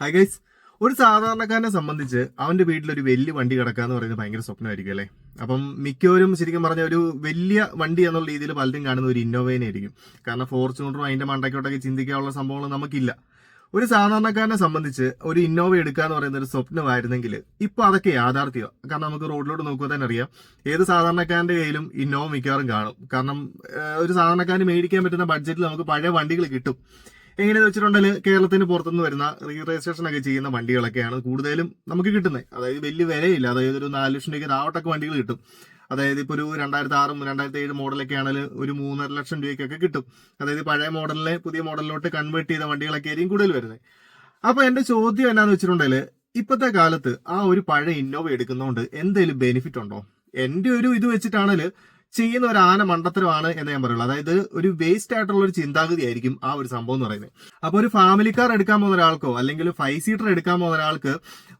Hi guys ഒരു സാധാരണക്കാരനെ സംബന്ധിച്ച് അവന്റെ വീട്ടിൽ ഒരു വലിയ വണ്ടി കിടക്കാന്ന് പറയുന്നത് ഭയങ്കര സ്വപ്നമായിരിക്കും അല്ലേ? അപ്പം മിക്കവരും ശരിക്കും പറഞ്ഞ ഒരു വലിയ വണ്ടി എന്നുള്ള രീതിയിൽ പലരും കാണുന്ന ഒരു ഇന്നോവേനെ ആയിരിക്കും. കാരണം ഫോർച്യൂണറും അതിന്റെ മണ്ടക്കോട്ടൊക്കെ ചിന്തിക്കാനുള്ള സംഭവങ്ങൾ നമുക്കില്ല. ഒരു സാധാരണക്കാരനെ സംബന്ധിച്ച് ഒരു ഇന്നോവ എടുക്കുക എന്ന് പറയുന്ന ഒരു സ്വപ്നമായിരുന്നെങ്കിൽ ഇപ്പൊ അതൊക്കെ യാഥാർത്ഥ്യമാണ് കാരണം നമുക്ക് റോഡിലോട്ട് നോക്കുക തന്നെ അറിയാം. ഏത് സാധാരണക്കാരന്റെ കയ്യിലും ഇന്നോവ മിക്കവാറും കാണും. കാരണം ഒരു സാധാരണക്കാരന് മേടിക്കാൻ പറ്റുന്ന ബഡ്ജറ്റിൽ നമുക്ക് പഴയ വണ്ടികൾ കിട്ടും. എങ്ങനെയാന്ന് വെച്ചിട്ടുണ്ടെങ്കിൽ കേരളത്തിന് പുറത്തുനിന്ന് വരുന്ന റീ രജിസ്ട്രേഷൻ ഒക്കെ ചെയ്യുന്ന വണ്ടികളൊക്കെയാണ് കൂടുതലും നമുക്ക് കിട്ടുന്നത് അതായത് വലിയ വിലയില്ല. അതായത് ഒരു നാല് ലക്ഷം രൂപയ്ക്ക് താവട്ടൊക്കെ വണ്ടികൾ കിട്ടും. അതായത് ഇപ്പോൾ ഒരു രണ്ടായിരത്തി ആറും രണ്ടായിരത്തി ഏഴ് മോഡലൊക്കെ ആണെങ്കിൽ ഒരു മൂന്നര ലക്ഷം രൂപയ്ക്കൊക്കെ കിട്ടും. അതായത് പഴയ മോഡലിനെ പുതിയ മോഡലിലോട്ട് കൺവേർട്ട് ചെയ്ത വണ്ടികളൊക്കെ ആയിരിക്കും കൂടുതൽ വരുന്നത് അപ്പോൾ എന്റെ ചോദ്യം എന്നാന്ന് വെച്ചിട്ടുണ്ടെങ്കിൽ ഇപ്പോഴത്തെ കാലത്ത് ആ ഒരു പഴയ ഇന്നോവ എടുക്കുന്നതുകൊണ്ട് എന്തെങ്കിലും ബെനിഫിറ്റ് ഉണ്ടോ? എന്റെ ഒരു ഇത് വെച്ചിട്ടാണെങ്കിൽ ചെയ്യുന്ന ഒരു ആന മണ്ടത്തരമാണ് എന്ന് ഞാൻ പറയുള്ളൂ. അതായത് ഒരു വേസ്റ്റ് ആയിട്ടുള്ള ഒരു ചിന്താഗതി ആയിരിക്കും ആ ഒരു സംഭവം എന്ന് പറയുന്നത്. അപ്പോൾ ഒരു ഫാമിലി കാർ എടുക്കാൻ പോകുന്ന ഒരാൾക്കോ അല്ലെങ്കിൽ ഫൈവ് സീറ്റർ എടുക്കാൻ പോകുന്ന ഒരാൾക്ക്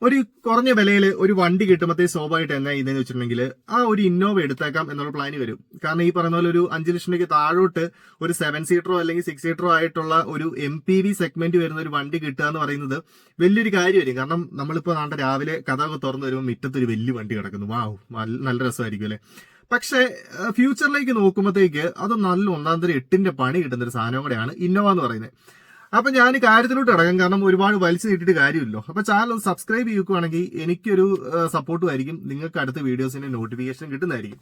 ഒരു കുറഞ്ഞ വിലയിൽ ഒരു വണ്ടി കിട്ടുമ്പോഴത്തേ സ്വാഭാവികമായിട്ട് എന്നാ ഇതെന്ന് വെച്ചിട്ടുണ്ടെങ്കിൽ ആ ഒരു ഇന്നോവ എടുത്തേക്കാം എന്നുള്ള പ്ലാൻ വരും. കാരണം ഈ പറയുന്ന പോലെ ഒരു അഞ്ച് ലക്ഷം രൂപയ്ക്ക് താഴോട്ട് ഒരു സെവൻ സീറ്ററോ അല്ലെങ്കിൽ സിക്സ് സീറ്ററോ ആയിട്ടുള്ള ഒരു എം പി വി സെഗ്മെന്റ് വരുന്ന ഒരു വണ്ടി കിട്ടുക എന്ന് പറയുന്നത് വലിയൊരു കാര്യമായിരിക്കും. കാരണം നമ്മളിപ്പോ നാളെ രാവിലെ കഥ തുറന്നു വരുമ്പോൾ മുറ്റത്ത് ഒരു വലിയ വണ്ടി കിടക്കുന്നു. നല്ല നല്ല രസമായിരിക്കും അല്ലെ? പക്ഷേ ഫ്യൂച്ചറിലേക്ക് നോക്കുമ്പോഴത്തേക്ക് അത് നല്ല ഒന്നാം തരം എട്ടിന്റെ പണി കിട്ടുന്ന ഒരു സാധനം കൂടെയാണ് ഇന്നോവ എന്ന് പറയുന്നത്. അപ്പൊ ഞാൻ കാര്യത്തിലോട്ട് ഇടങ്ങും. കാരണം ഒരുപാട് വലിച്ചു നീട്ടിട്ട് കാര്യമില്ലല്ലോ അപ്പൊ ചാനൽ ഒന്ന് സബ്സ്ക്രൈബ് ചെയ്യുകയാണെങ്കിൽ എനിക്കൊരു സപ്പോർട്ടും ആയിരിക്കും. നിങ്ങൾക്ക് അടുത്ത വീഡിയോസിന്റെ നോട്ടിഫിക്കേഷൻ കിട്ടുന്നതായിരിക്കും.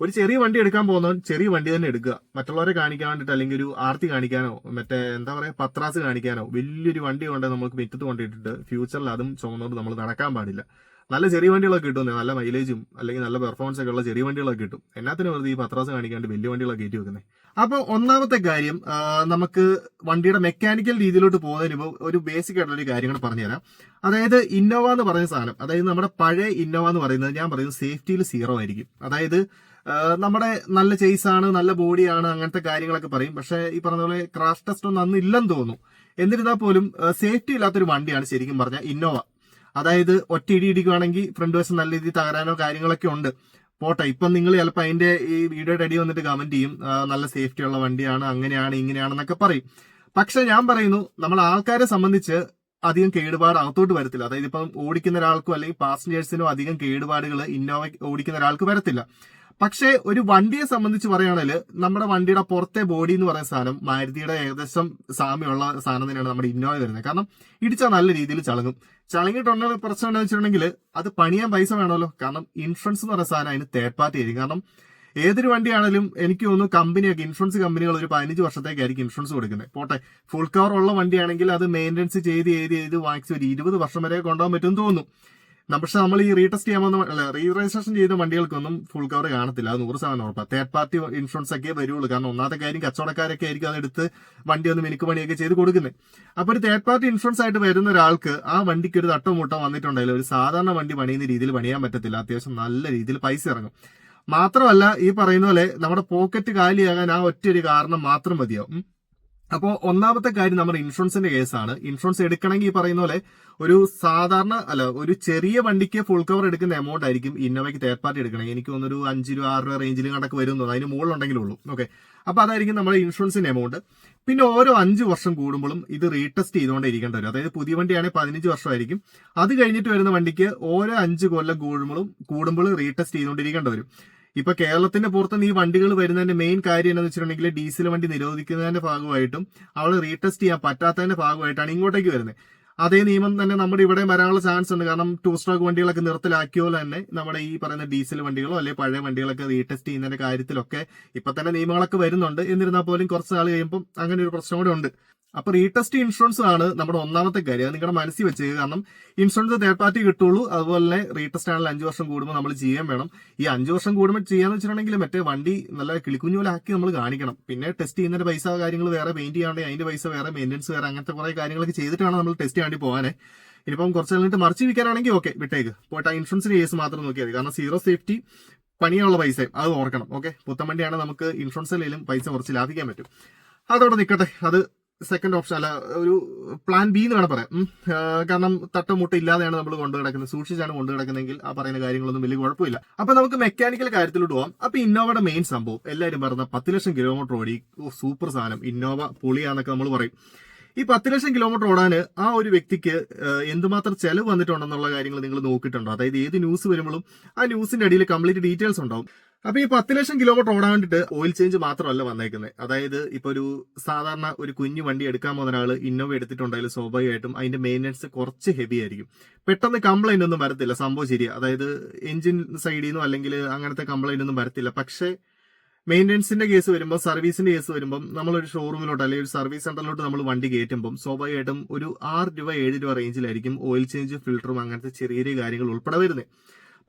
ഒരു ചെറിയ വണ്ടി എടുക്കാൻ പോകുന്നവൻ ചെറിയ വണ്ടി തന്നെ എടുക്കുക. മറ്റുള്ളവരെ കാണിക്കാൻ വേണ്ടിയിട്ട് അല്ലെങ്കിൽ ഒരു ആർത്തി കാണിക്കാനോ മറ്റേ എന്താ പറയുക പത്രാസ് കാണിക്കാനോ വലിയൊരു വണ്ടി കൊണ്ടേ നമുക്ക് മുറ്റത്ത് കൊണ്ടിട്ടിട്ട് ഫ്യൂച്ചറിൽ അതും ചുമന്നുകൊണ്ട് നമ്മൾ നടക്കാൻ പാടില്ല. നല്ല ചെറിയ വണ്ടികളൊക്കെ കിട്ടും നല്ല മൈലേജും അല്ലെങ്കിൽ നല്ല പെർഫോമൻസ് ഒക്കെ ഉള്ള ചെറിയ വണ്ടികളൊക്കെ കിട്ടും. എന്നാത്തിന് വെറുതെ ഈ പത്രാസ് കാണിക്കാണ്ട് വലിയ വണ്ടികളൊക്കെ കയറ്റി വെക്കുന്നത് അപ്പോൾ ഒന്നാമത്തെ കാര്യം നമുക്ക് വണ്ടിയുടെ മെക്കാനിക്കൽ രീതിയിലോട്ട് പോകുന്നതിന് ഇപ്പോൾ ഒരു ബേസിക് ആയിട്ടുള്ള ഒരു കാര്യം പറഞ്ഞുതരാം. അതായത് ഇന്നോവ എന്ന് പറയുന്ന സാധനം അതായത് നമ്മുടെ പഴയ ഇന്നോവ എന്ന് പറയുന്നത് ഞാൻ പറയുന്നത് സേഫ്റ്റിയിൽ സീറോ ആയിരിക്കും. അതായത് നമ്മുടെ നല്ല ചേസ് ആണ് നല്ല ബോഡിയാണ് അങ്ങനത്തെ കാര്യങ്ങളൊക്കെ പറയും. പക്ഷേ ഈ പറഞ്ഞ പോലെ ക്രാഷ് ടെസ്റ്റ് ഒന്നും അന്ന് ഇല്ലെന്ന് തോന്നുന്നു. എന്നിരുന്നാൽ പോലും സേഫ്റ്റി ഇല്ലാത്തൊരു വണ്ടിയാണ് ശരിക്കും പറഞ്ഞാൽ ഇന്നോവ അതായത് ഒറ്റ ഇടി ഇടിക്കുവാണെങ്കിൽ ഫ്രണ്ട് വശം നല്ല രീതിയിൽ തകരാനോ കാര്യങ്ങളൊക്കെ ഉണ്ട്. പോട്ടെ ഇപ്പം നിങ്ങൾ ചിലപ്പോൾ അതിന്റെ ഈ വീഡിയോയുടെ അടി വന്നിട്ട് കമന്റ് ചെയ്യും. നല്ല സേഫ്റ്റി ഉള്ള വണ്ടിയാണ് അങ്ങനെയാണ് ഇങ്ങനെയാണെന്നൊക്കെ പറയും. പക്ഷെ ഞാൻ പറയുന്നു നമ്മൾ ആൾക്കാരെ സംബന്ധിച്ച് അധികം കേടുപാട് അകത്തോട്ട് വരത്തില്ല. അതായത് ഇപ്പം ഓടിക്കുന്ന ഒരാൾക്കും അല്ലെങ്കിൽ പാസഞ്ചേഴ്സിനോ അധികം കേടുപാടുകൾ ഇന്നോവ ഓടിക്കുന്ന ഒരാൾക്ക് വരത്തില്ല. പക്ഷേ ഒരു വണ്ടിയെ സംബന്ധിച്ച് പറയുകയാണെങ്കിൽ നമ്മുടെ വണ്ടിയുടെ പുറത്തെ ബോഡി എന്ന് പറയുന്ന സാധനം മാരുതിയുടെ ഏകദേശം സാമ്യമുള്ള സാധനം തന്നെയാണ് നമ്മുടെ ഇന്നോവ വരുന്നത്. കാരണം ഇടിച്ചാൽ നല്ല രീതിയിൽ ചളങ്ങും. ചളങ്ങിയിട്ടുള്ള പ്രശ്നം എന്താണെന്ന് വെച്ചിട്ടുണ്ടെങ്കിൽ അത് പണിയാൻ പൈസ വേണമല്ലോ. കാരണം ഇൻഷുറൻസ് എന്ന് പറയുന്ന സാധനം അതിന് തേർഡ് പാർട്ടി ആയിരിക്കും. കാരണം ഏതൊരു വണ്ടിയാണെങ്കിലും എനിക്ക് തോന്നുന്നു കമ്പനിയൊക്കെ ഇൻഷുറൻസ് കമ്പനികൾ ഒരു പതിനഞ്ച് വർഷത്തേക്കായിരിക്കും ഇൻഷുറൻസ് കൊടുക്കുന്നത്. പോട്ടെ ഫുൾ കവർ ഉള്ള വണ്ടിയാണെങ്കിൽ അത് മെയിന്റെനൻസ് ചെയ്ത് ചെയ്ത് ചെയ്ത് വാങ്ങിച്ച് ഒരു ഇരുപത് വർഷം വരെ കൊണ്ടുപോകാൻ പറ്റുമെന്ന് തോന്നുന്നു. പക്ഷെ നമ്മൾ ഈ റീടെസ്റ്റ് ചെയ്യാൻ വന്ന അല്ല റീ രജിസ്ട്രേഷൻ ചെയ്ത വണ്ടികൾക്കൊന്നും ഫുൾ കവർ കാണത്തില്ല. അത് നൂറ് ശതമാനം ഉറപ്പാണ് തേർഡ് പാർട്ടി ഇൻഷുറൻസ് ഒക്കെ വരുള്ളൂ കാരണം ഒന്നാമത്തെ കാര്യം കച്ചവടക്കാരൊക്കെ ആയിരിക്കും അതെടുത്ത് വണ്ടി ഒന്ന് മിനുക്ക് പണിയൊക്കെ ചെയ്ത് കൊടുക്കുന്നത് അപ്പൊ ഒരു തേർഡ് പാർട്ടി ഇൻഷുറൻസ് ആയിട്ട് വരുന്ന ഒരാൾക്ക് ആ വണ്ടിക്ക് ഒരു തട്ടോ മുട്ടോ വന്നിട്ടുണ്ടെങ്കിൽ ഒരു സാധാരണ വണ്ടി പണിയുന്ന രീതിയിൽ പണിയാൻ പറ്റത്തില്ല. അത്യാവശ്യം നല്ല രീതിയിൽ പൈസ ഇറങ്ങും. മാത്രമല്ല ഈ പറയുന്ന പോലെ നമ്മുടെ പോക്കറ്റ് കാലിയാകാൻ ആ ഒറ്റ ഒരു കാരണം മാത്രം മതിയാവും. അപ്പോൾ ഒന്നാമത്തെ കാര്യം നമ്മുടെ ഇൻഷുറൻസിന്റെ കേസാണ്. ഇൻഷുറൻസ് എടുക്കണമെങ്കിൽ പറയുന്ന പോലെ ഒരു സാധാരണ അല്ല ഒരു ചെറിയ വണ്ടിക്ക് ഫുൾ കവർ എടുക്കുന്ന എമൗണ്ട് ആയിരിക്കും ഇന്നോവയ്ക്ക് തേർഡ് പാർട്ടി എടുക്കണമെങ്കിൽ എനിക്ക് തോന്നുന്നു ഒരു അഞ്ച് രൂപ ആറ് രൂപ റേഞ്ചിൽ കണക്ക് വരുന്നത് അതിന് മുകളിലുണ്ടെങ്കിലേ ഉള്ളൂ. ഓക്കെ അപ്പൊ അതായിരിക്കും നമ്മുടെ ഇൻഷുറൻസിന്റെ എമൗണ്ട് പിന്നെ ഓരോ അഞ്ച് വർഷം കൂടുമ്പോഴും ഇത് റീടെസ്റ്റ് ചെയ്തുകൊണ്ടേ ഇരിക്കേണ്ടി വരും. അതായത് പുതിയ വണ്ടിയാണെങ്കിൽ പതിനഞ്ച് വർഷമായിരിക്കും. അത് കഴിഞ്ഞിട്ട് വരുന്ന വണ്ടിക്ക് ഓരോ അഞ്ച് കൊല്ലം കൂടുമ്പോഴും കൂടുമ്പോൾ റീടെസ്റ്റ് ചെയ്തുകൊണ്ടിരിക്കേണ്ടി വരും. ഇപ്പൊ കേരളത്തിന്റെ പുറത്തുനിന്ന് ഈ വണ്ടികൾ വരുന്നതിന്റെ മെയിൻ കാര്യം എന്താണെന്ന് വെച്ചിട്ടുണ്ടെങ്കിൽ ഡീസൽ വണ്ടി നിരോധിക്കുന്നതിന്റെ ഭാഗമായിട്ടും അവളെ റീടെസ്റ്റ് ചെയ്യാൻ പറ്റാത്തതിന്റെ ഭാഗമായിട്ടാണ് ഇങ്ങോട്ടേക്ക് വരുന്നത്. അതേ നിയമം തന്നെ നമ്മുടെ ഇവിടെ വരാനുള്ള ചാൻസ് ഉണ്ട്. കാരണം ടൂ സ്ട്രോക്ക് വണ്ടികളൊക്കെ നിർത്തലാക്കിയോലെ തന്നെ നമ്മുടെ ഈ പറയുന്ന ഡീസൽ വണ്ടികളോ അല്ലെങ്കിൽ പഴയ വണ്ടികളൊക്കെ റീടെസ്റ്റ് ചെയ്യുന്നതിന്റെ കാര്യത്തിലൊക്കെ ഇപ്പൊ തന്നെ നിയമങ്ങളൊക്കെ വരുന്നുണ്ട്. എന്നിരുന്നാൽ പോലും കുറച്ച് നാൾ കഴിയുമ്പോൾ അങ്ങനെ ഒരു പ്രശ്നം കൂടെ ഉണ്ട്. അപ്പൊ റീടെസ്റ്റ് ഇൻഷുറൻസ് ആണ് നമ്മുടെ ഒന്നാമത്തെ കാര്യം. നിങ്ങളുടെ മനസ്സിൽ വെച്ചേക്കുക കാരണം ഇൻഷുറൻസ് തേർഡ് പാർട്ടി കിട്ടുള്ളൂ. അതുപോലെ റീടെസ്റ്റ് ആണെങ്കിൽ അഞ്ച് വർഷം കൂടുമ്പോൾ നമ്മൾ ചെയ്യാൻ വേണം. ഈ അഞ്ച് വർഷം കൂടുമ്പോൾ ചെയ്യാന്ന് വെച്ചിട്ടുണ്ടെങ്കിൽ മറ്റേ വണ്ടി നല്ല കിളിക്കുഞ്ഞു പോലെ ആക്കി നമ്മൾ കാണിക്കണം. പിന്നെ ടെസ്റ്റ് ചെയ്യുന്നതിന്റെ പൈസ കാര്യങ്ങൾ വേറെ പെയിന്റ് ചെയ്യാണ്ട് അതിന്റെ പൈസ വേറെ മെയിന്റെനൻസ് വേറെ അങ്ങനത്തെ കുറെ കാര്യങ്ങളൊക്കെ ചെയ്തിട്ടാണ് നമ്മൾ ടെസ്റ്റ് ചെയ്യാണ്ടി പോകാനേ. ഇനിയിപ്പം കുറച്ച് കഴിഞ്ഞിട്ട് മറിച്ച് വിൽക്കാനാണെങ്കിൽ ഓക്കെ വിട്ടേക്ക്. പോയിട്ട് ആ ഇൻഷുറൻസിന്റെ കേസ് മാത്രം നോക്കിയാൽ കാരണം സീറോ സേഫ്റ്റി പണിയുള്ള പൈസ അത് ഓർക്കണം. ഓക്കെ പുത്തൻ വണ്ടിയാണ് നമുക്ക് ഇൻഷുറൻസിലും പൈസ കുറച്ച് ലാഭിക്കാൻ പറ്റും. അതവിടെ നിൽക്കട്ടെ അത് സെക്കൻഡ് ഓപ്ഷൻ അല്ല ഒരു പ്ലാൻ ബി എന്ന് വേണം പറയാം കാരണം തട്ടമുട്ട ഇല്ലാതെയാണ് നമ്മൾ കൊണ്ടു കിടക്കുന്നത് സൂക്ഷിച്ചാണ് കൊണ്ടു കിടക്കുന്നതെങ്കിൽ ആ പറയുന്ന കാര്യങ്ങളൊന്നും വലിയ കുഴപ്പമില്ല. അപ്പൊ നമുക്ക് മെക്കാനിക്കൽ കാര്യത്തിലോട്ട് പോവാം. അപ്പൊ ഇന്നോവയുടെ മെയിൻ സംഭവം എല്ലാവരും പറഞ്ഞ പത്ത് ലക്ഷം കിലോമീറ്റർ ഓടി സൂപ്പർ സാധനം ഇന്നോവ പൊളിയാന്നൊക്കെ നമ്മൾ പറയും. ഈ പത്ത് ലക്ഷം കിലോമീറ്റർ ഓടാൻ ആ ഒരു വ്യക്തിക്ക് എന്തുമാത്രം ചെലവ് വന്നിട്ടുണ്ടെന്നുള്ള കാര്യങ്ങൾ നിങ്ങൾ നോക്കിയിട്ടുണ്ടോ? അതായത് ഏത് ന്യൂസ് വരുമ്പോഴും ആ ന്യൂസിന്റെ അടിയിൽ കംപ്ലീറ്റ് ഡീറ്റെയിൽസ് ഉണ്ടാവും. അപ്പൊ ഈ പത്ത് ലക്ഷം കിലോമീറ്റർ ഓടാൻ വേണ്ടിട്ട് ഓയിൽ ചേഞ്ച് മാത്രമല്ല വന്നേക്കുന്നത് അതായത് ഇപ്പൊ ഒരു സാധാരണ ഒരു കുഞ്ഞു വണ്ടി എടുക്കാൻ പോകുന്ന ഒരാൾ ഇന്നോവ എടുത്തിട്ടുണ്ടെങ്കിൽ സ്വാഭാവികമായിട്ടും അതിന്റെ മെയിന്റനൻസ് കുറച്ച് ഹെവി ആയിരിക്കും. പെട്ടെന്ന് കംപ്ലൈന്റ് ഒന്നും വരത്തില്ല. സംഭവം ശരിയാ. അതായത് എഞ്ചിൻ സൈഡിൽ നിന്നോ അല്ലെങ്കിൽ അങ്ങനത്തെ കംപ്ലൈന്റ് ഒന്നും വരത്തില്ല. പക്ഷേ മെയിന്റനൻസിന്റെ കേസ് വരുമ്പോൾ സർവീസിന്റെ കേസ് വരുമ്പോൾ നമ്മളൊരു ഷോറൂമിലോട്ട് അല്ലെങ്കിൽ ഒരു സർവീസ് സെന്ററിലോട്ട് നമ്മൾ വണ്ടി കയറ്റുമ്പോൾ സ്വാഭാവികമായിട്ടും ഒരു ആറ് രൂപ ഏഴ് രൂപ റേഞ്ചിലായിരിക്കും ഓയിൽ ചേഞ്ച് ഫിൽറ്ററും അങ്ങനത്തെ ചെറിയ ചെറിയ കാര്യങ്ങൾ ഉൾപ്പെടെ വരുന്നത്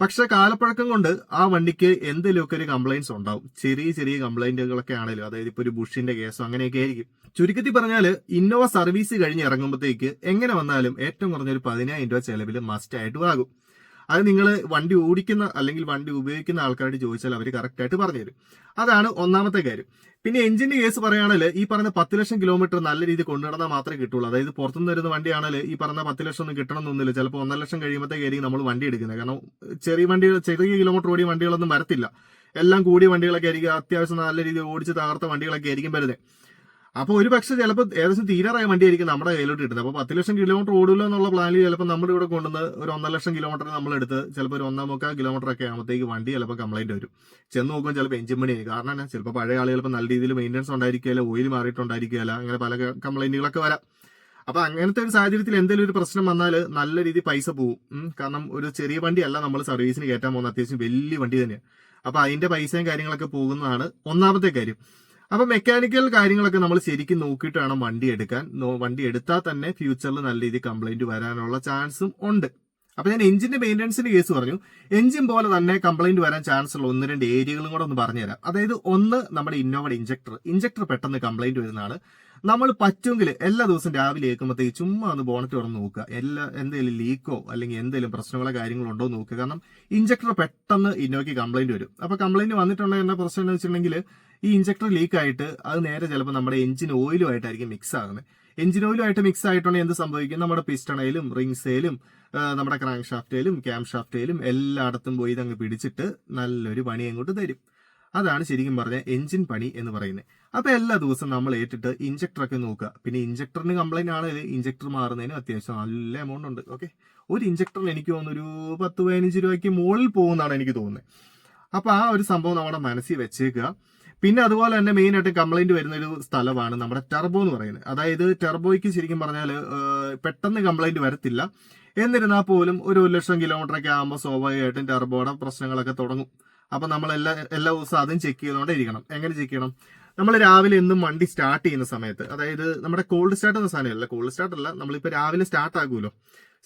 പക്ഷെ കാലപ്പഴക്കം കൊണ്ട് ആ വണ്ടിക്ക് എന്തെങ്കിലുമൊക്കെ ഒരു കംപ്ലൈൻസ് ഉണ്ടാവും. ചെറിയ ചെറിയ കംപ്ലൈന്റുകളൊക്കെ ആണെങ്കിലും അതായത് ഇപ്പൊ ഒരു ബുഷിന്റെ കേസോ അങ്ങനെയൊക്കെ ആയിരിക്കും. ചുരുക്കത്തിൽ പറഞ്ഞാൽ ഇന്നോവ സർവീസ് കഴിഞ്ഞ് ഇറങ്ങുമ്പോഴത്തേക്ക് എങ്ങനെ വന്നാലും ഏറ്റവും കുറഞ്ഞ ഒരു പതിനായിരം രൂപ ചെലവിൽ മസ്റ്റ് ആയിട്ട് ആകും അത് നിങ്ങൾ വണ്ടി ഓടിക്കുന്ന അല്ലെങ്കിൽ വണ്ടി ഉപയോഗിക്കുന്ന ആൾക്കാരോട് ചോദിച്ചാൽ അവർ കറക്റ്റായിട്ട് പറഞ്ഞുതരും. അതാണ് ഒന്നാമത്തെ കാര്യം. പിന്നെ എഞ്ചിന്റെ കേസ് പറയുകയാണെങ്കിൽ ഈ പറഞ്ഞ പത്ത് ലക്ഷം കിലോമീറ്റർ നല്ല രീതിയിൽ കൊണ്ടുനടന്നാൽ മാത്രമേ കിട്ടുള്ളൂ. അതായത് പുറത്തുനിന്ന് വരുന്ന വണ്ടിയാണെങ്കിൽ ഈ പറഞ്ഞ പത്ത് ലക്ഷം ഒന്നും കിട്ടണമെന്നൊന്നുമില്ല ചിലപ്പോൾ ഒന്നര ലക്ഷം കഴിയുമ്പോഴത്തേക്കായിരിക്കും നമ്മൾ വണ്ടി എടുക്കുന്നത്. കാരണം ചെറിയ വണ്ടി ചെറിയ കിലോമീറ്റർ ഓടിയ വണ്ടികളൊന്നും വരത്തില്ല. എല്ലാം കൂടിയ വണ്ടികളൊക്കെ ആയിരിക്കും. അത്യാവശ്യം നല്ല രീതിയിൽ ഓടിച്ച് തകർത്ത വണ്ടികളൊക്കെ ആയിരിക്കും വരുന്നത്. അപ്പോൾ ഒരു പക്ഷേ ചിലപ്പോൾ ഏകദേശം തീരാറായ വണ്ടിയായിരിക്കും നമ്മുടെ കയ്യിലോട്ട് കിട്ടുന്നത് അപ്പോൾ പത്ത് ലക്ഷം കിലോമീറ്റർ ഓടില്ല എന്നുള്ള പ്ലാനിൽ ചിലപ്പോൾ നമ്മുടെ ഇവിടെ കൊണ്ടുവന്ന് ഒരു ഒന്നര ലക്ഷം കിലോമീറ്റർ നമ്മൾ എടുത്ത് ചിലപ്പോൾ ഒരു ഒന്നാം മുക്കാൽ കിലോമീറ്റർ ഒക്കെ ആകുമ്പോഴത്തേക്ക് വണ്ടി ചിലപ്പോൾ കംപ്ലൈന്റ് വരും. ചെന്ന് നോക്കുമ്പോൾ ചിലപ്പോൾ എഞ്ചിൻ പണി കാരണം എന്നാ ചിലപ്പോൾ പഴയ ആളുകൾ ചിലപ്പോൾ നല്ല രീതിയിൽ മെയിന്റനൻസ് ഉണ്ടായിരിക്കില്ല ഓയിൽ മാറിയിട്ടുണ്ടായിരിക്കില്ല അങ്ങനെ പല കംപ്ലൈന്റുകളൊക്കെ വരാം. അപ്പൊ അങ്ങനത്തെ ഒരു സാഹചര്യത്തിൽ എന്തെങ്കിലും ഒരു പ്രശ്നം വന്നാൽ നല്ല രീതിയിൽ പൈസ പോകും കാരണം ഒരു ചെറിയ വണ്ടി അല്ല നമ്മൾ സർവീസിന് കയറ്റാൻ പോകുന്ന അത്യാവശ്യം വലിയ വണ്ടി തന്നെയാണ് അപ്പൊ അതിന്റെ പൈസയും കാര്യങ്ങളൊക്കെ പോകുന്നതാണ് ഒന്നാമത്തെ കാര്യം. അപ്പൊ മെക്കാനിക്കൽ കാര്യങ്ങളൊക്കെ നമ്മൾ ശരിക്കും നോക്കിയിട്ട് വേണം വണ്ടി എടുക്കാൻ. വണ്ടി എടുത്താൽ തന്നെ ഫ്യൂച്ചറിൽ നല്ല രീതിയിൽ കംപ്ലൈന്റ് വരാനുള്ള ചാൻസും ഉണ്ട്. അപ്പൊ ഞാൻ എഞ്ചിന്റെ മെയിന്റനൻസിന്റെ കേസ് പറഞ്ഞു. എഞ്ചിൻ പോലെ തന്നെ കംപ്ലൈന്റ് വരാൻ ചാൻസ് ഉള്ള ഒന്ന് രണ്ട് ഏരിയകളും കൂടെ ഒന്ന് പറഞ്ഞുതരാം. അതായത് ഒന്ന് നമ്മുടെ ഇന്നോവയുടെ ഇഞ്ചക്ടർ ഇഞ്ചക്ടർ പെട്ടെന്ന് കംപ്ലൈന്റ് വരുന്നതാണ്. നമ്മൾ പറ്റുമെങ്കിൽ എല്ലാ ദിവസവും രാവിലെ ഏൽക്കുമ്പോഴത്തേക്ക് ചുമ്മാ ഒന്ന് ബോണറ്റ് തുറന്ന് നോക്കുക. എല്ലാ എന്തെങ്കിലും ലീക്കോ അല്ലെങ്കിൽ എന്തെങ്കിലും പ്രശ്നങ്ങളോ കാര്യങ്ങളോ ഉണ്ടോ എന്ന് നോക്കുക. കാരണം ഇഞ്ചക്ടർ പെട്ടെന്ന് ഇന്നോയ്ക്ക് കംപ്ലൈന്റ് വരും. അപ്പൊ കംപ്ലൈന്റ് വന്നിട്ടുണ്ടെങ്കിൽ എന്താ പ്രശ്നം എന്ന് വെച്ചിട്ടുണ്ടെങ്കിൽ ഈ ഇഞ്ചക്ടർ ലീക്ക് ആയിട്ട് അത് നേരെ ചിലപ്പോൾ നമ്മുടെ എഞ്ചിൻ ഓയിലുമായിട്ടായിരിക്കും മിക്സ് ആകുന്നത് എഞ്ചിൻ ഓയിലുമായിട്ട് മിക്സ് ആയിട്ടുണ്ടെങ്കിൽ എന്ത് സംഭവിക്കും? നമ്മുടെ പിസ്റ്റണയിലും റിങ്സയിലും നമ്മുടെ ക്രാങ്ക് ഷാഫ്റ്റയിലും ക്യാം ഷാഫ്റ്റയിലും എല്ലായിടത്തും പോയി ഇതങ്ങ് പിടിച്ചിട്ട് നല്ലൊരു പണി അങ്ങോട്ട് തരും. അതാണ് ശരിക്കും പറഞ്ഞ എഞ്ചിൻ പണി എന്ന് പറയുന്നത് അപ്പോൾ എല്ലാ ദിവസവും നമ്മൾ ഏറ്റിട്ട് ഇഞ്ചക്ടറൊക്കെ നോക്കുക. പിന്നെ ഇഞ്ചക്ടറിന് കംപ്ലൈന്റ് ആണെങ്കിൽ ഇഞ്ചക്ടർ മാറുന്നതിന് അത്യാവശ്യം നല്ല എമൗണ്ട് ഉണ്ട്. ഓക്കെ ഒരു ഇഞ്ചക്ടറിന് എനിക്ക് തോന്നുന്നു ഒരു പത്ത് പതിനഞ്ച് രൂപയ്ക്ക് മുകളിൽ പോകുന്നതാണ് എനിക്ക് തോന്നുന്നത് അപ്പോൾ ആ ഒരു സംഭവം നമ്മുടെ മനസ്സിൽ വെച്ചേക്കുക. പിന്നെ അതുപോലെ തന്നെ മെയിൻ ആയിട്ട് കംപ്ലൈന്റ് വരുന്ന ഒരു സ്ഥലമാണ് നമ്മുടെ ടെർബോ എന്ന് പറയുന്നത്. അതായത് ടെർബോയ്ക്ക് ശരിക്കും പറഞ്ഞാൽ പെട്ടെന്ന് കംപ്ലൈന്റ് വരത്തില്ല. എന്നിരുന്നാൽ പോലും ഒരു ലക്ഷം കിലോമീറ്റർ ഒക്കെ ആകുമ്പോൾ സ്വാഭാവികമായിട്ടും ടെർബോയുടെ പ്രശ്നങ്ങളൊക്കെ തുടങ്ങും. അപ്പൊ നമ്മൾ എല്ലാ എല്ലാ ദിവസവും അതും ചെക്ക് ചെയ്തുകൊണ്ടേ ഇരിക്കണം. എങ്ങനെ ചെക്ക് ചെയ്യണം? നമ്മൾ രാവിലെ എന്നും വണ്ടി സ്റ്റാർട്ട് ചെയ്യുന്ന സമയത്ത് അതായത് നമ്മുടെ കോൾഡ് സ്റ്റാർട്ട് എന്ന സാധനമല്ല കോൾഡ് സ്റ്റാർട്ട് അല്ല നമ്മളിപ്പോൾ രാവിലെ സ്റ്റാർട്ട് ആകുമല്ലോ.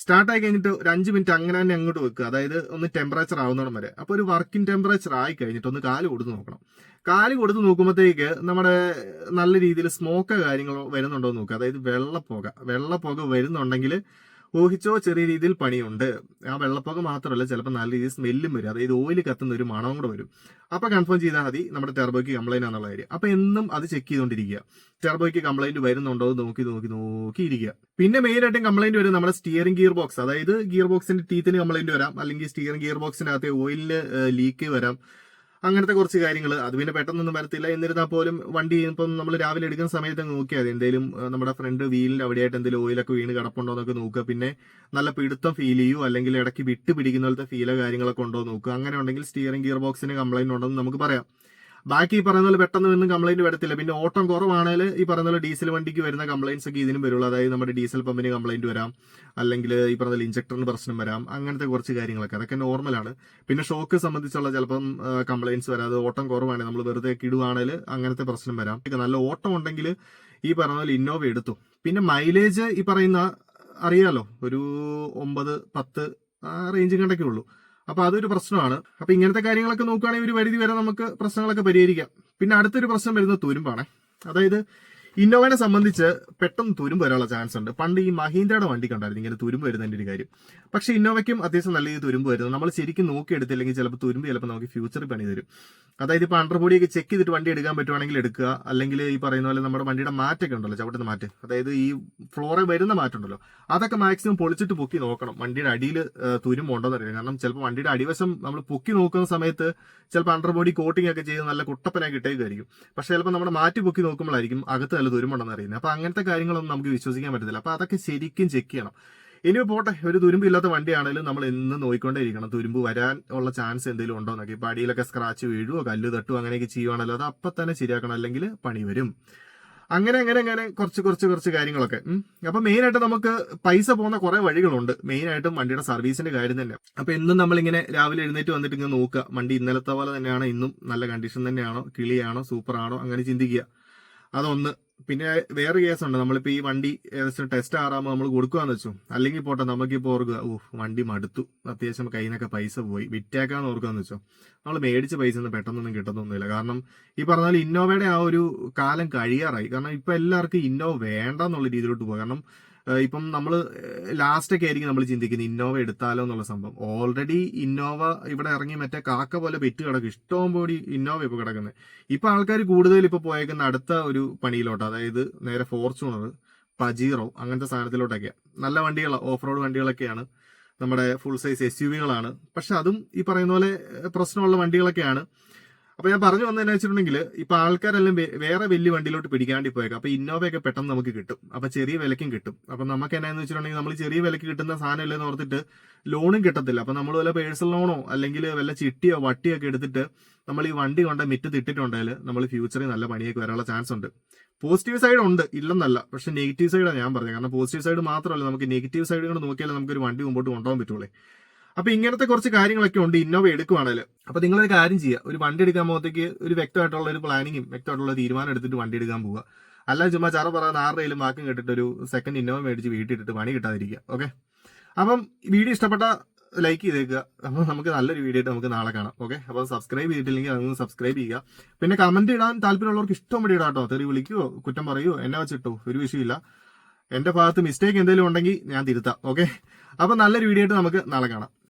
സ്റ്റാർട്ട് ആയി കഴിഞ്ഞിട്ട് ഒരു അഞ്ച് മിനിറ്റ് അങ്ങനെ തന്നെ അങ്ങോട്ട് വെക്കുക. അതായത് ഒന്ന് ടെമ്പറേച്ചർ ആവുന്നിടം വരെ. അപ്പോൾ ഒരു വർക്കിംഗ് ടെമ്പറേച്ചർ ആയി കഴിഞ്ഞിട്ട് ഒന്ന് കാൽ കൊടുത്ത് നോക്കണം. കാൽ കൊടുത്ത് നോക്കുമ്പോഴത്തേക്ക് നമ്മുടെ നല്ല രീതിയിൽ സ്മോക്ക് കാര്യങ്ങളോ വരുന്നുണ്ടോ എന്ന് നോക്കുക. അതായത് വെള്ളപ്പുക. വെള്ളപ്പുക വരുന്നുണ്ടെങ്കിൽ ഊഹിച്ചോ ചെറിയ രീതിയിൽ പണിയുണ്ട്. ആ വെള്ളപ്പൊക്കം മാത്രമല്ല ചിലപ്പോൾ നല്ല രീതിയിൽ സ്മെല്ലും വരും. അതായത് ഓയിൽ കത്തുന്ന ഒരു മണവും കൂടെ വരും. അപ്പൊ കൺഫേം ചെയ്താൽ മതി നമ്മുടെ ടെർബോയ്ക്ക് കംപ്ലൈന്റ് ആണെന്നുള്ള കാര്യം. അപ്പൊ എന്നും അത് ചെക്ക് ചെയ്തുകൊണ്ടിരിക്കുക. ടെർബോയ്ക്ക് കംപ്ലൈന്റ് വരുന്നുണ്ടോ എന്ന് നോക്കി നോക്കി നോക്കി ഇരിക്കുക പിന്നെ മെയിൻ ആയിട്ടും കംപ്ലൈന്റ് വരും നമ്മുടെ സ്റ്റിയറിംഗ് ഗിയർ ബോക്സ് അതായത് ഗിയർ ബോക്സിന്റെ ടീത്തിന് കംപ്ലൈന്റ് വരാം. അല്ലെങ്കിൽ സ്റ്റിയറിംഗ് ഗിയർ ബോക്സിനകത്തെ ഓയിലിന് ലീക്ക് വരാം. അങ്ങനത്തെ കുറച്ച് കാര്യങ്ങൾ അത് പിന്നെ പെട്ടെന്നൊന്നും വരത്തില്ല. എന്നിരുന്നാൽ പോലും വണ്ടി ഇപ്പം നമ്മൾ രാവിലെ എടുക്കുന്ന സമയത്ത് നോക്കിയാൽ എന്തെങ്കിലും നമ്മുടെ ഫ്രണ്ട് വീലിന്റെ അവിടെയായിട്ട് എന്തെങ്കിലും ഓയിലൊക്കെ വീണ് കിടപ്പുണ്ടോ എന്നൊക്കെ നോക്കുക. പിന്നെ നല്ല പിടുത്തം ഫീൽ ചെയ്യൂ. അല്ലെങ്കിൽ ഇടയ്ക്ക് വിട്ട് പിടിക്കുന്ന പോലത്തെ ഫീലോ കാര്യങ്ങളൊക്കെ ഉണ്ടോ നോക്കുക. അങ്ങനെ ഉണ്ടെങ്കിൽ സ്റ്റിയറിംഗ് ഗിയർ ബോക്സിന് കംപ്ലൈന്റ് ഉണ്ടെന്ന് നമുക്ക് പറയാം. ബാക്കി ഈ പറയുന്ന പോലെ പെട്ടെന്ന് ഒന്നും കംപ്ലൈന്റ് വരത്തില്ല. പിന്നെ ഓട്ടം കുറവാണെങ്കിൽ ഈ പറയുന്ന പോലെ ഡീസൽ വണ്ടിക്ക് വരുന്ന കംപ്ലൈൻസ് ഒക്കെ ഇതിനും വരുള്ളൂ. അതായത് നമ്മുടെ ഡീസൽ പമ്പിന് കംപ്ലൈന്റ് വരാം. അല്ലെങ്കിൽ ഈ പറഞ്ഞ ഇഞ്ചക്ടറിന് പ്രശ്നം വരാം. അങ്ങനത്തെ കുറച്ച് കാര്യങ്ങളൊക്കെ. അതൊക്കെ നോർമലാണ് പിന്നെ ഷോക്ക് സംബന്ധിച്ചുള്ള ചിലപ്പം കംപ്ലൈൻസ് വരാം. ഓട്ടം കുറവാണെങ്കിൽ നമ്മൾ വെറുതെ കിടുവാണെങ്കിൽ അങ്ങനത്തെ പ്രശ്നം വരാം. നല്ല ഓട്ടം ഉണ്ടെങ്കിൽ ഈ പറഞ്ഞ പോലെ ഇന്നോവ എടുത്തു. പിന്നെ മൈലേജ് ഈ പറയുന്ന അറിയാലോ? ഒരു ഒമ്പത് പത്ത് ആ റേഞ്ച് കണ്ടൊക്കെ ഉള്ളൂ അപ്പൊ അതൊരു പ്രശ്നമാണ്. അപ്പൊ ഇങ്ങനത്തെ കാര്യങ്ങളൊക്കെ നോക്കുകയാണെങ്കിൽ ഒരു പരിധി വരെ നമുക്ക് പ്രശ്നങ്ങളൊക്കെ പരിഹരിക്കാം. പിന്നെ അടുത്തൊരു പ്രശ്നം വരുന്നത് തുരുമ്പാണ്. അതായത് ഇന്നോവയെ സംബന്ധിച്ച് പെട്ടെന്ന് തുരുമ്പ് വരാനുള്ള ചാൻസ് ഉണ്ട്. പണ്ട് ഈ മഹീന്ദ്രയുടെ വണ്ടി കണ്ടായിരുന്നു ഇങ്ങനെ തുരുമ്പ് വരുന്നതിന്റെ ഒരു കാര്യം. പക്ഷേ ഇന്നോവയ്ക്കും അത്യാവശ്യം നല്ല രീതിയിൽ തുരുമ്പ് വരുന്നത് നമ്മൾ ശരിക്കും നോക്കിയെടുത്തില്ലെങ്കിൽ ചിലപ്പോൾ തുരുമ്പ് ചിലപ്പോൾ നമുക്ക് ഫ്യൂച്ചർ പണി തരും. അതായത് ഇപ്പോൾ അണ്ടർബോഡിയൊക്കെ ചെക്ക് ചെയ്തിട്ട് വണ്ടി എടുക്കാൻ പറ്റുവാണെങ്കിൽ എടുക്കുക. അല്ലെങ്കിൽ ഈ പറയുന്ന പോലെ നമ്മുടെ വണ്ടിയുടെ മാറ്റൊക്കെ ഉണ്ടല്ലോ ചവിട്ടുന്ന മാറ്റ്. അതായത് ഈ ഫ്ലോറിൽ വരുന്ന മാറ്റുണ്ടല്ലോ. അതൊക്കെ മാക്സിമം പൊളിച്ചിട്ട് പൊക്കി നോക്കണം. വണ്ടിയുടെ അടിയിൽ തുരുമ്പുണ്ടോ എന്നറിയാം കാരണം ചിലപ്പോൾ വണ്ടിയുടെ അടിവശം നമ്മൾ പൊക്കി നോക്കുന്ന സമയത്ത് ചിലപ്പോൾ അണ്ടർബോഡി കോട്ടിംഗ് ഒക്കെ ചെയ്ത് നല്ല കുട്ടപ്പനായി കിട്ടേക്കായിരിക്കും പക്ഷേ ചിലപ്പോൾ നമ്മുടെ മാറ്റി പൊക്കി നോക്കുമ്പോഴായിരിക്കും അകത്ത് നല്ല തുരുമ്പുണ്ടെന്ന് അറിയുന്നത്. അപ്പോൾ അങ്ങനത്തെ കാര്യങ്ങളൊന്നും നമുക്ക് വിശ്വസിക്കാൻ പറ്റത്തില്ല. അപ്പോൾ അതൊക്കെ ശരിക്കും ചെക്ക് ചെയ്യണം. ഇനി പോട്ടെ ഒരു തുരുമ്പില്ലാത്ത വണ്ടിയാണെങ്കിലും നമ്മൾ എന്ന് നോക്കിക്കൊണ്ടേ ഇരിക്കണം തുരുമ്പ് വരാൻ ഉള്ള ചാൻസ് എന്തെങ്കിലും ഉണ്ടോ എന്നൊക്കെ. ഇപ്പൊ അടിയിലൊക്കെ സ്ക്രാച്ച് വീഴുവോ കല്ല് തട്ടുവോ അങ്ങനെയൊക്കെ ചെയ്യുവാണല്ലോ അത് അപ്പം തന്നെ ശരിയാക്കണം അല്ലെങ്കിൽ പണി വരും. അങ്ങനെ അങ്ങനെ അങ്ങനെ കുറച്ച് കുറച്ച് കുറച്ച് കാര്യങ്ങളൊക്കെ. അപ്പൊ മെയിൻ ആയിട്ട് നമുക്ക് പൈസ പോകുന്ന കുറെ വഴികളുണ്ട്. മെയിൻ ആയിട്ടും വണ്ടിയുടെ സർവീസിന്റെ കാര്യം തന്നെ. അപ്പൊ എന്നും നമ്മളിങ്ങനെ രാവിലെ എഴുന്നേറ്റ് വന്നിട്ട് ഇങ്ങനെ നോക്കുക. വണ്ടി ഇന്നലത്തെ പോലെ തന്നെയാണ് ഇന്നും നല്ല കണ്ടീഷൻ തന്നെയാണോ കിളിയാണോ സൂപ്പറാണോ അങ്ങനെ ചിന്തിക്കുക. അതൊന്ന് പിന്നെ വേറെ കേസ് കേസുണ്ട് നമ്മളിപ്പോ ഈ വണ്ടി ടെസ്റ്റ് ആറാകുമ്പോൾ നമ്മൾ കൊടുക്കുകയെന്ന് വെച്ചു. അല്ലെങ്കിൽ പോട്ടെ നമുക്കിപ്പോൾ ഓർക്കുക ഓ വണ്ടി മടുത്തു. അത്യാവശ്യം കയ്യിൽ നിന്നൊക്കെ പൈസ പോയി. വിറ്റേക്കാന്ന് ഓർക്കുകയെന്ന് വെച്ചോ. നമ്മൾ മേടിച്ച പൈസ ഒന്നും പെട്ടെന്നൊന്നും കിട്ടുന്നൊന്നുമില്ല കാരണം ഈ പറഞ്ഞാൽ ഇന്നോവയുടെ ആ ഒരു കാലം കഴിയാറായി. കാരണം ഇപ്പൊ എല്ലാവർക്കും ഇന്നോവ വേണ്ട എന്നുള്ള രീതിയിലോട്ട് പോകും കാരണം ഇപ്പം നമ്മൾ ലാസ്റ്റ് ഒക്കെ ആയിരിക്കും നമ്മൾ ചിന്തിക്കുന്നത് ഇന്നോവ എടുത്താലോ എന്നുള്ള സംഭവം. ഓൾറെഡി ഇന്നോവ ഇവിടെ ഇറങ്ങി മറ്റേ കാക്ക പോലെ പെറ്റ് കിടക്കും. ഇഷ്ടവും കൂടി ഇന്നോവ ഇപ്പോൾ കിടക്കുന്നത് ഇപ്പം ആൾക്കാർ കൂടുതൽ ഇപ്പോൾ പോയേക്കുന്ന അടുത്ത ഒരു പണിയിലോട്ട് അതായത് നേരെ ഫോർച്യൂണർ പജീറോ അങ്ങനത്തെ സാധനത്തിലോട്ടൊക്കെയാണ് നല്ല വണ്ടികൾ ഓഫ് റോഡ് വണ്ടികളൊക്കെയാണ്. നമ്മുടെ ഫുൾ സൈസ് എസ് യു വികളാണ് പക്ഷെ അതും ഈ പറയുന്ന പോലെ പ്രശ്നമുള്ള വണ്ടികളൊക്കെയാണ്. അപ്പൊ ഞാൻ പറഞ്ഞു വന്നതെന്ന് വെച്ചിട്ടുണ്ടെങ്കിൽ ഇപ്പൊ ആൾക്കാരെല്ലാം വേറെ വലിയ വണ്ടിയിലോട്ട് പിടിക്കാണ്ടി പോയേക്കാം. അപ്പൊ ഇന്നോവയൊക്കെ പെട്ടെന്ന് നമുക്ക് കിട്ടും. അപ്പൊ ചെറിയ വിലക്കും കിട്ടും. അപ്പൊ നമുക്ക് എന്നാന്ന് വെച്ചിട്ടുണ്ടെങ്കിൽ നമ്മൾ ചെറിയ വിലക്ക് കിട്ടുന്ന സാധനം ഇല്ലെന്ന് ഓർത്തിട്ട് ലോണും കിട്ടത്തില്ല. അപ്പൊ നമ്മൾ വല്ല പേഴ്സണൽ ലോണോ അല്ലെങ്കിൽ വല്ല ചിട്ടിയോ വട്ടിയോ ഒക്കെ എടുത്തിട്ട് നമ്മൾ ഈ വണ്ടി കൊണ്ട് മിറ്റ് തിട്ടിട്ടുണ്ടെങ്കിൽ നമ്മൾ ഫ്യൂച്ചറിൽ നല്ല പണിയൊക്കെ വരാനുള്ള ചാൻസ് ഉണ്ട്. പോസിറ്റീവ് സൈഡ് ഉണ്ട്. ഇല്ലെന്നല്ല. പക്ഷെ നെഗറ്റീവ് സൈഡാണ് ഞാൻ പറഞ്ഞത്. കാരണം പോസിറ്റീവ് സൈഡ് മാത്രമല്ല. നമുക്ക് നെഗറ്റീവ് സൈഡ് കൊണ്ട് നോക്കിയാലേ നമുക്ക് ഒരു വണ്ടി മുമ്പോട്ട് കൊണ്ടുപോകാൻ പറ്റുള്ളൂ. അപ്പൊ ഇങ്ങനത്തെ കുറച്ച് കാര്യങ്ങളൊക്കെ ഉണ്ട് ഇന്നോവ എടുക്കുവാണെങ്കിൽ അപ്പൊ നിങ്ങളൊരു കാര്യം ചെയ്യുക ഒരു വണ്ടി എടുക്കാൻ പോകുമ്പോഴത്തേക്ക് ഒരു വ്യക്തമായിട്ടുള്ള ഒരു പ്ലാനിങ്ങും വ്യക്തമായിട്ടുള്ള തീരുമാനം എടുത്തിട്ട് വണ്ടി എടുക്കാൻ പോവുക. അല്ല ചുമ്മാ ചറ പറയുന്ന ആരുടെയും വാക്കും കേട്ടിട്ട് ഒരു സെക്കൻഡ് ഇന്നോവ മേടിച്ച് വീട്ടിട്ട് പണി കിട്ടാതിരിക്കുക. ഓക്കെ അപ്പം വീഡിയോ ഇഷ്ടപ്പെട്ട ലൈക്ക് ചെയ്തേക്കുക. അപ്പോൾ നമുക്ക് നല്ലൊരു വീഡിയോ ആയിട്ട് നമുക്ക് നാളെ കാണാം. ഓക്കെ അപ്പോൾ സബ്സ്ക്രൈബ് ചെയ്തിട്ടില്ലെങ്കിൽ അതൊന്ന് സബ്സ്ക്രൈബ് ചെയ്യുക. പിന്നെ കമന്റ് ഇടാൻ താല്പര്യമുള്ളവർക്ക് ഇഷ്ടം വേണ്ടി ഇടാട്ടോ. തെറി വിളിക്കുവോ കുറ്റം പറയുവോ എന്നെ വെച്ചിട്ടോ. ഒരു വിഷയമില്ല. എന്റെ ഭാഗത്ത് മിസ്റ്റേക്ക് എന്തെങ്കിലും ഉണ്ടെങ്കിൽ ഞാൻ തിരുത്താം. ഓക്കെ അപ്പൊ നല്ലൊരു വീഡിയോ ആയിട്ട് നമുക്ക് നാളെ കാണാം.